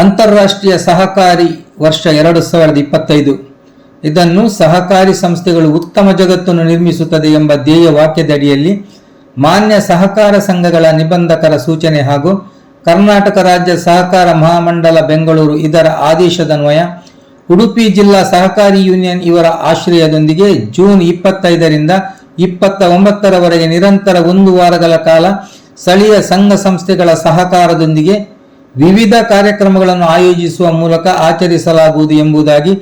ಅಂತಾರಾಷ್ಟ್ರೀಯ ಸಹಕಾರಿ ವರ್ಷ ಎರಡು ಸಾವಿರದ ಇಪ್ಪತ್ತೈದು. ಇದನ್ನು ಸಹಕಾರಿ ಸಂಸ್ಥೆಗಳು ಉತ್ತಮ ಜಗತ್ತನ್ನು ನಿರ್ಮಿಸುತ್ತದೆ ಎಂಬ ಧ್ಯೇಯ ವಾಕ್ಯದಡಿಯಲ್ಲಿ ಮಾನ್ಯ ಸಹಕಾರ ಸಂಘಗಳ ನಿಬಂಧಕರ ಸೂಚನೆ ಹಾಗೂ ಕರ್ನಾಟಕ ರಾಜ್ಯ ಸಹಕಾರ ಮಹಾಮಂಡಲ ಬೆಂಗಳೂರು ಇದರ ಆದೇಶದನ್ವಯ ಉಡುಪಿ ಜಿಲ್ಲಾ ಸಹಕಾರಿ ಯೂನಿಯನ್ ಇವರ ಆಶ್ರಯದೊಂದಿಗೆ ಜೂನ್ ಇಪ್ಪತ್ತೈದರಿಂದ ಇಪ್ಪತ್ತ ಒಂಬತ್ತರವರೆಗೆ ನಿರಂತರ ಒಂದು ವಾರಗಳ ಕಾಲ ಸ್ಥಳೀಯ ಸಂಘ ಸಂಸ್ಥೆಗಳ ಸಹಕಾರದೊಂದಿಗೆ ವಿವಿಧ ಕಾರ್ಯಕ್ರಮಗಳನ್ನು ಆಯೋಜಿಸುವ ಮೂಲಕ ಆಚರಿಸಲಾಗುವುದು ಎಂಬುದಾಗಿ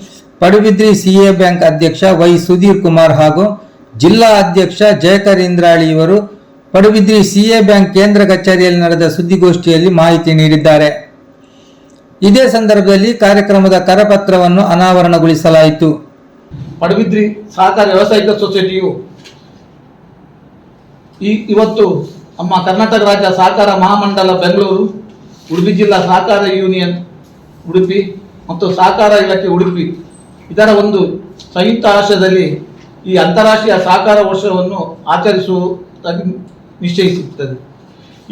ಪಡುಬಿದ್ರಿ ಸಿಎ ಬ್ಯಾಂಕ್ ಅಧ್ಯಕ್ಷ ವೈ ಸುಧೀರ್ ಕುಮಾರ್ ಹಾಗೂ ಜಿಲ್ಲಾ ಅಧ್ಯಕ್ಷ ಜಯಕರೀಂದ್ರಾಳಿ ಇವರು ಪಡುಬಿದ್ರಿ ಸಿಎ ಬ್ಯಾಂಕ್ ಕೇಂದ್ರ ಕಚೇರಿಯಲ್ಲಿ ನಡೆದ ಸುದ್ದಿಗೋಷ್ಠಿಯಲ್ಲಿ ಮಾಹಿತಿ ನೀಡಿದ್ದಾರೆ. ಇದೇ ಸಂದರ್ಭದಲ್ಲಿ ಕಾರ್ಯಕ್ರಮದ ಕರಪತ್ರವನ್ನು ಅನಾವರಣಗೊಳಿಸಲಾಯಿತು. ಪಡುಬಿದ್ರಿ ಸಹಕಾರ ವ್ಯವಸಾಯಿಕ ಸೊಸೈಟಿಯು ಈ ಇವತ್ತು ನಮ್ಮ ಕರ್ನಾಟಕ ರಾಜ್ಯ ಸಹಕಾರ ಮಹಾಮಂಡಲ ಬೆಂಗಳೂರು ಉಡುಪಿ ಜಿಲ್ಲಾ ಸಹಕಾರ ಯೂನಿಯನ್, ಉಡುಪಿ ಮತ್ತು ಸಹಕಾರ ಇಲಾಖೆ ಉಡುಪಿ. ಇದರ ಒಂದು ಸಂಯುಕ್ತ ಆಶ್ರಯದಲ್ಲಿ ಈ ಅಂತಾರಾಷ್ಟ್ರೀಯ ಸಹಕಾರ ವರ್ಷವನ್ನು ಆಚರಿಸುವುದಾಗಿ ನಿಶ್ಚಯಿಸುತ್ತದೆ.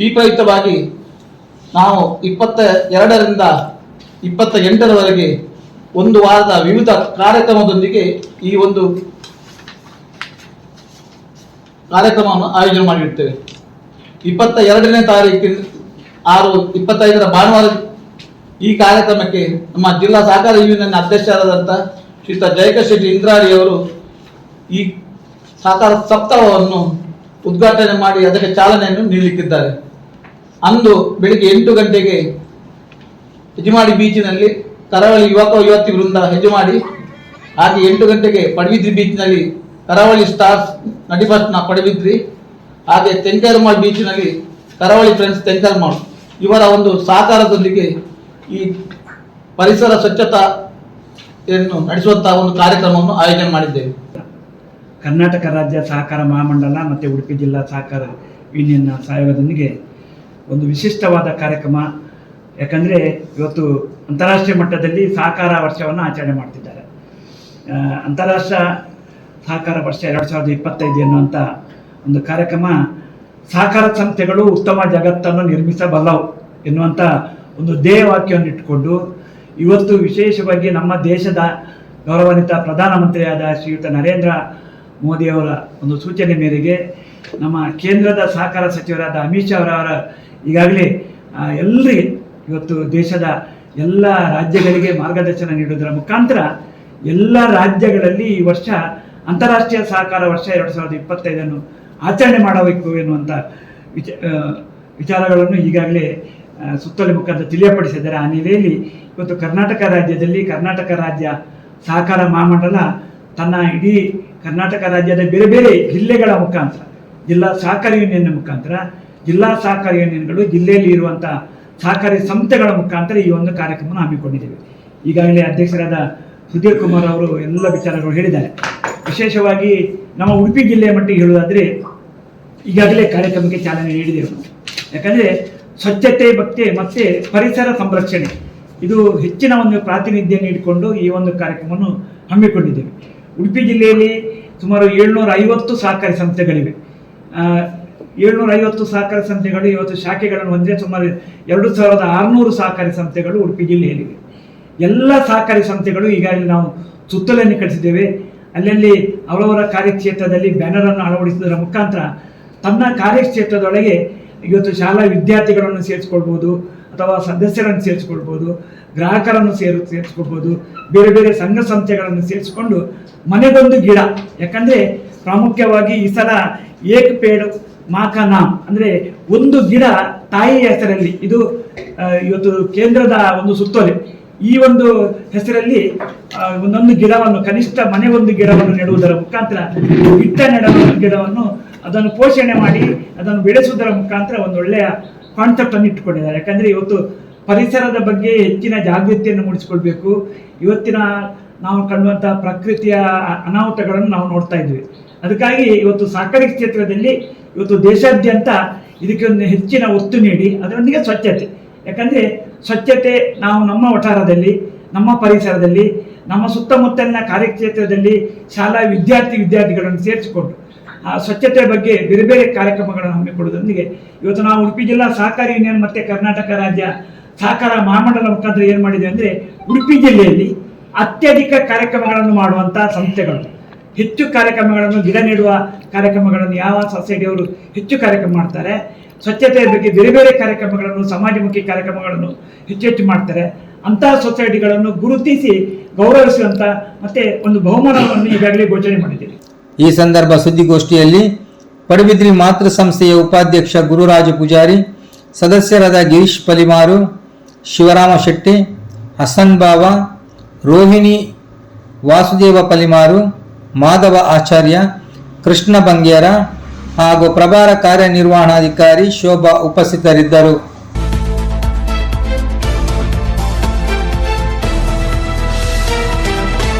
ಈ ಪ್ರಯುಕ್ತವಾಗಿ ನಾವು ಇಪ್ಪತ್ತ ಎರಡರಿಂದ ಇಪ್ಪತ್ತ ಎಂಟರವರೆಗೆ ಒಂದು ವಾರದ ವಿವಿಧ ಕಾರ್ಯಕ್ರಮದೊಂದಿಗೆ ಈ ಒಂದು ಕಾರ್ಯಕ್ರಮವನ್ನು ಆಯೋಜನೆ ಮಾಡಿರ್ತೇವೆ ಇಪ್ಪತ್ತ ಎರಡನೇ ತಾರೀಕಿನ ಆರು ಇಪ್ಪತ್ತೈದರ ಭಾನುವಾರ ಈ ಕಾರ್ಯಕ್ರಮಕ್ಕೆ ನಮ್ಮ ಜಿಲ್ಲಾ ಸಹಕಾರ ಯೂನಿಯನ್ ಅಧ್ಯಕ್ಷರಾದಂಥ ಶ್ರೀತ ಜೈಕ ಶೆಟ್ಟಿ ಇಂದ್ರಾಡಿ ಅವರು ಈ ಸಹಕಾರ ಸಪ್ತಾಹವನ್ನು ಉದ್ಘಾಟನೆ ಮಾಡಿ ಅದಕ್ಕೆ ಚಾಲನೆಯನ್ನು ನೀಡಲಿಕ್ಕಿದ್ದಾರೆ. ಅಂದು ಬೆಳಿಗ್ಗೆ ಎಂಟು ಗಂಟೆಗೆ ಹೆಜಮಾಡಿ ಬೀಚಿನಲ್ಲಿ ಕರಾವಳಿ ಯುವಕ ಯುವತಿ ವೃಂದ ಹೆಜಮಾಡಿ ಹಾಗೆ ಎಂಟು ಗಂಟೆಗೆ ಪಡುಬಿದ್ರಿ ಬೀಚ್ನಲ್ಲಿ ಕರಾವಳಿ ಸ್ಟಾರ್ಸ್ ನಡಿಬಸ್ನ ಪಡುಬಿದ್ರಿ, ಹಾಗೆ ತೆಂಕರ್ಮಾಳ್ ಬೀಚ್ನಲ್ಲಿ ಕರಾವಳಿ ಫ್ರೆಂಡ್ಸ್ ತೆಂಕರಮಾಳ್. ಇವರ ಒಂದು ಸಹಕಾರದೊಂದಿಗೆ ಈ ಪರಿಸರ ಸ್ವಚ್ಛತೆಯನ್ನು ನಡೆಸುವಂತಹ ಒಂದು ಕಾರ್ಯಕ್ರಮವನ್ನು ಆಯೋಜನೆ ಮಾಡಿದ್ದೇವೆ. ಕರ್ನಾಟಕ ರಾಜ್ಯ ಸಹಕಾರ ಮಹಾಮಂಡಲ ಮತ್ತು ಉಡುಪಿ ಜಿಲ್ಲಾ ಸಹಕಾರ ಯೂನಿಯನ್ನ ಸಹಯೋಗದೊಂದಿಗೆ ಒಂದು ವಿಶಿಷ್ಟವಾದ ಕಾರ್ಯಕ್ರಮ. ಯಾಕಂದರೆ ಇವತ್ತು ಅಂತಾರಾಷ್ಟ್ರೀಯ ಮಟ್ಟದಲ್ಲಿ ಸಹಕಾರ ವರ್ಷವನ್ನು ಆಚರಣೆ ಮಾಡ್ತಿದ್ದಾರೆ. ಅಂತಾರಾಷ್ಟ್ರ ಸಹಕಾರ ವರ್ಷ ಎರಡು ಸಾವಿರದ ಇಪ್ಪತ್ತೈದು ಎನ್ನುವಂಥ ಒಂದು ಕಾರ್ಯಕ್ರಮ. ಸಹಕಾರ ಸಂಸ್ಥೆಗಳು ಉತ್ತಮ ಜಗತ್ತನ್ನು ನಿರ್ಮಿಸಬಲ್ಲವು. ಎನ್ನುವಂಥ ಒಂದು ಧ್ಯೇಯವಾಕ್ಯವನ್ನು ಇಟ್ಟುಕೊಂಡು ಇವತ್ತು ವಿಶೇಷವಾಗಿ ನಮ್ಮ ದೇಶದ ಗೌರವಾನ್ವಿತ ಪ್ರಧಾನಮಂತ್ರಿಯಾದ ಶ್ರೀಯುತ ನರೇಂದ್ರ ಮೋದಿಯವರ ಒಂದು ಸೂಚನೆ ಮೇರೆಗೆ ನಮ್ಮ ಕೇಂದ್ರದ ಸಹಕಾರ ಸಚಿವರಾದ ಅಮಿತ್ ಶಾ ಅವರವರ ಈಗಾಗಲೇ ಎಲ್ಲರಿ ಇವತ್ತು ದೇಶದ ಎಲ್ಲ ರಾಜ್ಯಗಳಿಗೆ ಮಾರ್ಗದರ್ಶನ ನೀಡುವುದರ ಮುಖಾಂತರ ಎಲ್ಲ ರಾಜ್ಯಗಳಲ್ಲಿ ಈ ವರ್ಷ ಅಂತಾರಾಷ್ಟ್ರೀಯ ಸಹಕಾರ ವರ್ಷ ಎರಡು ಸಾವಿರದ ಇಪ್ಪತ್ತೈದನ್ನು ಆಚರಣೆ ಮಾಡಬೇಕು ಎನ್ನುವಂಥ ವಿಚ ವಿಚಾರಗಳನ್ನು ಈಗಾಗಲೇ ಸುತ್ತೋಲೆ ಮುಖಾಂತರ ತಿಳಿಯಪಡಿಸಿದ್ದಾರೆ. ಆ ನೆಲೆಯಲ್ಲಿ ಇವತ್ತು ಕರ್ನಾಟಕ ರಾಜ್ಯದಲ್ಲಿ ಕರ್ನಾಟಕ ರಾಜ್ಯ ಸಹಕಾರ ಮಹಾಮಂಡಲ ತನ್ನ ಇಡೀ ಕರ್ನಾಟಕ ರಾಜ್ಯದ ಬೇರೆ ಬೇರೆ ಜಿಲ್ಲೆಗಳ ಮುಖಾಂತರ, ಜಿಲ್ಲಾ ಸಹಕಾರಿ ಯೂನಿಯನ್ ಮುಖಾಂತರ, ಜಿಲ್ಲಾ ಸಹಕಾರ ಯೂನಿಯನ್ಗಳು ಜಿಲ್ಲೆಯಲ್ಲಿ ಇರುವಂಥ ಸಹಕಾರಿ ಸಂಸ್ಥೆಗಳ ಮುಖಾಂತರ ಈ ಒಂದು ಕಾರ್ಯಕ್ರಮವನ್ನು ಹಮ್ಮಿಕೊಂಡಿದ್ದೇವೆ. ಈಗಾಗಲೇ ಅಧ್ಯಕ್ಷರಾದ ಸುಧೀರ್ ಕುಮಾರ್ ಅವರು ಎಲ್ಲ ವಿಚಾರಗಳು ಹೇಳಿದ್ದಾರೆ. ವಿಶೇಷವಾಗಿ ನಮ್ಮ ಉಡುಪಿ ಜಿಲ್ಲೆಯ ಮಟ್ಟಿಗೆ ಹೇಳುವುದಾದರೆ ಈಗಾಗಲೇ ಕಾರ್ಯಕ್ರಮಕ್ಕೆ ಚಾಲನೆ ನೀಡಿದೆ ಯಾಕಂದರೆ ಸ್ವಚ್ಛತೆ ಬಗ್ಗೆ ಮತ್ತು ಪರಿಸರ ಸಂರಕ್ಷಣೆ. ಇದು ಹೆಚ್ಚಿನ ಒಂದು ಪ್ರಾತಿನಿಧ್ಯ ಇಟ್ಕೊಂಡು ಈ ಒಂದು ಕಾರ್ಯಕ್ರಮವನ್ನು ಹಮ್ಮಿಕೊಂಡಿದ್ದೇವೆ. ಉಡುಪಿ ಜಿಲ್ಲೆಯಲ್ಲಿ ಸುಮಾರು ಏಳ್ನೂರ ಐವತ್ತು ಸಹಕಾರಿ ಸಂಸ್ಥೆಗಳಿವೆ. ಏಳ್ನೂರ ಐವತ್ತು ಸಹಕಾರಿ ಸಂಸ್ಥೆಗಳು ಇವತ್ತು ಶಾಖೆಗಳನ್ನು ಹೊಂದಿದೆ. ಸುಮಾರು ಎರಡು ಸಾವಿರದ ಆರುನೂರು ಸಹಕಾರಿ ಸಂಸ್ಥೆಗಳು ಉಡುಪಿ ಜಿಲ್ಲೆಯಲ್ಲಿವೆ. ಎಲ್ಲ ಸಹಕಾರಿ ಸಂಸ್ಥೆಗಳು ಈಗಾಗಲೇ ನಾವು ಸುತ್ತಲನ್ನು ಕಳಿಸಿದ್ದೇವೆ ಅಲ್ಲಲ್ಲಿ ಅವರವರ ಕಾರ್ಯಕ್ಷೇತ್ರದಲ್ಲಿ ಬ್ಯಾನರನ್ನು ಅಳವಡಿಸುವುದರ ಮುಖಾಂತರ ತನ್ನ ಕಾರ್ಯಕ್ಷೇತ್ರದೊಳಗೆ ಇವತ್ತು ಶಾಲಾ ವಿದ್ಯಾರ್ಥಿಗಳನ್ನು ಸೇರಿಸ್ಕೊಳ್ಬೋದು, ಅಥವಾ ಸದಸ್ಯರನ್ನು ಸೇರಿಸ್ಕೊಳ್ಬೋದು, ಗ್ರಾಹಕರನ್ನು ಸೇರು, ಸೇರಿಸ್ಕೊಳ್ಬೋದು, ಬೇರೆ ಬೇರೆ ಸಂಘ ಸಂಸ್ಥೆಗಳನ್ನು ಸೇರಿಸಿಕೊಂಡು ಮನೆಗೊಂದು ಗಿಡ. ಯಾಕಂದರೆ ಪ್ರಾಮುಖ್ಯವಾಗಿ ಈ ಸಲ ಏಕ್ ಪೇಡ್ ಮಾಕ ನಾಮ್ ಅಂದರೆ ಒಂದು ಗಿಡ ತಾಯಿಯ ಹೆಸರಲ್ಲಿ, ಇದು ಇವತ್ತು ಕೇಂದ್ರದ ಒಂದು ಸುತ್ತೋಲೆ. ಈ ಒಂದು ಹೆಸರಲ್ಲಿ ಒಂದೊಂದು ಗಿಡವನ್ನು, ಕನಿಷ್ಠ ಮನೆಗೊಂದು ಗಿಡವನ್ನು ನೆಡುವುದರ ಮುಖಾಂತರ ಇಟ್ಟ ನೆಡ ಗಿಡವನ್ನು ಅದನ್ನು ಪೋಷಣೆ ಮಾಡಿ, ಅದನ್ನು ಬೆಳೆಸುವುದರ ಮುಖಾಂತರ ಒಂದು ಒಳ್ಳೆಯ ಕಾನ್ಸೆಪ್ಟ್ ಅನ್ನು ಇಟ್ಟುಕೊಂಡಿದ್ದಾರೆ. ಯಾಕಂದ್ರೆ ಇವತ್ತು ಪರಿಸರದ ಬಗ್ಗೆ ಹೆಚ್ಚಿನ ಜಾಗೃತಿಯನ್ನು ಮೂಡಿಸಿಕೊಳ್ಬೇಕು. ಇವತ್ತಿನ ನಾವು ಕಂಡುವಂತಹ ಪ್ರಕೃತಿಯ ಅನಾಹುತಗಳನ್ನು ನಾವು ನೋಡ್ತಾ ಇದ್ವಿ. ಅದಕ್ಕಾಗಿ ಇವತ್ತು ಸಹಕಾರಿ ಕ್ಷೇತ್ರದಲ್ಲಿ ಇವತ್ತು ದೇಶಾದ್ಯಂತ ಇದಕ್ಕೆ ಒಂದು ಹೆಚ್ಚಿನ ಒತ್ತು ನೀಡಿ, ಅದರೊಂದಿಗೆ ಸ್ವಚ್ಛತೆ. ಯಾಕಂದ್ರೆ ಸ್ವಚ್ಛತೆ ನಾವು ನಮ್ಮ ವಠಾರದಲ್ಲಿ, ನಮ್ಮ ಪರಿಸರದಲ್ಲಿ, ನಮ್ಮ ಸುತ್ತಮುತ್ತಲಿನ ಕಾರ್ಯಕ್ಷೇತ್ರದಲ್ಲಿ ಶಾಲಾ ವಿದ್ಯಾರ್ಥಿ, ವಿದ್ಯಾರ್ಥಿಗಳನ್ನು ಸೇರಿಸಿಕೊಂಡು ಆ ಸ್ವಚ್ಛತೆ ಬಗ್ಗೆ ಬೇರೆ ಬೇರೆ ಕಾರ್ಯಕ್ರಮಗಳನ್ನು ಹಮ್ಮಿಕೊಳ್ಳೋದ್ರೊಂದಿಗೆ ಇವತ್ತು ನಾವು ಉಡುಪಿ ಜಿಲ್ಲಾ ಸಹಕಾರಿ ಯೂನಿಯನ್ ಮತ್ತು ಕರ್ನಾಟಕ ರಾಜ್ಯ ಸಹಕಾರ ಮಹಾಮಂಡಲ ಮುಖಾಂತರ ಏನು ಮಾಡಿದೆ ಅಂದರೆ ಉಡುಪಿ ಜಿಲ್ಲೆಯಲ್ಲಿ ಅತ್ಯಧಿಕ ಕಾರ್ಯಕ್ರಮಗಳನ್ನು ಮಾಡುವಂಥ ಸಂಸ್ಥೆಗಳು. ಹೆಚ್ಚು ಕಾರ್ಯಕ್ರಮಗಳನ್ನು, ಗಿಡ ನೀಡುವ ಕಾರ್ಯಕ್ರಮಗಳನ್ನು ಯಾವ ಸೊಸೈಟಿಯವರು ಹೆಚ್ಚು ಕಾರ್ಯಕ್ರಮ ಮಾಡ್ತಾರೆ. ಸ್ವಚ್ಛತೆಯ ಬಗ್ಗೆ ಬೇರೆ ಬೇರೆ ಕಾರ್ಯಕ್ರಮಗಳನ್ನು, ಸಮಾಜಮುಖಿ ಕಾರ್ಯಕ್ರಮಗಳನ್ನು ಹೆಚ್ಚು ಹೆಚ್ಚು ಮಾಡ್ತಾರೆ. ಅಂತಹ ಸೊಸೈಟಿಗಳನ್ನು ಗುರುತಿಸಿ ಗೌರವಿಸುವಂಥ ಮತ್ತೆ ಒಂದು ಬಹುಮಾನವನ್ನು ಈಗಾಗಲೇ ಘೋಷಣೆ ಮಾಡಿದ್ದೀರಿ. ಈ ಸಂದರ್ಭ ಸುದ್ದಿಗೋಷ್ಠಿಯಲ್ಲಿ ಪಡುಬಿದ್ರಿ ಮಾತೃ ಸಂಸ್ಥೆಯ ಉಪಾಧ್ಯಕ್ಷ ಗುರುರಾಜ ಪೂಜಾರಿ, ಸದಸ್ಯರಾದ ಗಿರೀಶ್ ಪಲಿಮಾರು, ಶಿವರಾಮ ಶೆಟ್ಟಿ, ಹಸನ್ ಬಾವ, ರೋಹಿಣಿ ವಾಸುದೇವ ಪಲಿಮಾರು, ಮಾಧವ ಆಚಾರ್ಯ, ಕೃಷ್ಣ ಬಂಗೇರ ಹಾಗೂ ಪ್ರಭಾರ ಕಾರ್ಯನಿರ್ವಹಣಾಧಿಕಾರಿ ಶೋಭಾ ಉಪಸ್ಥಿತರಿದ್ದರು.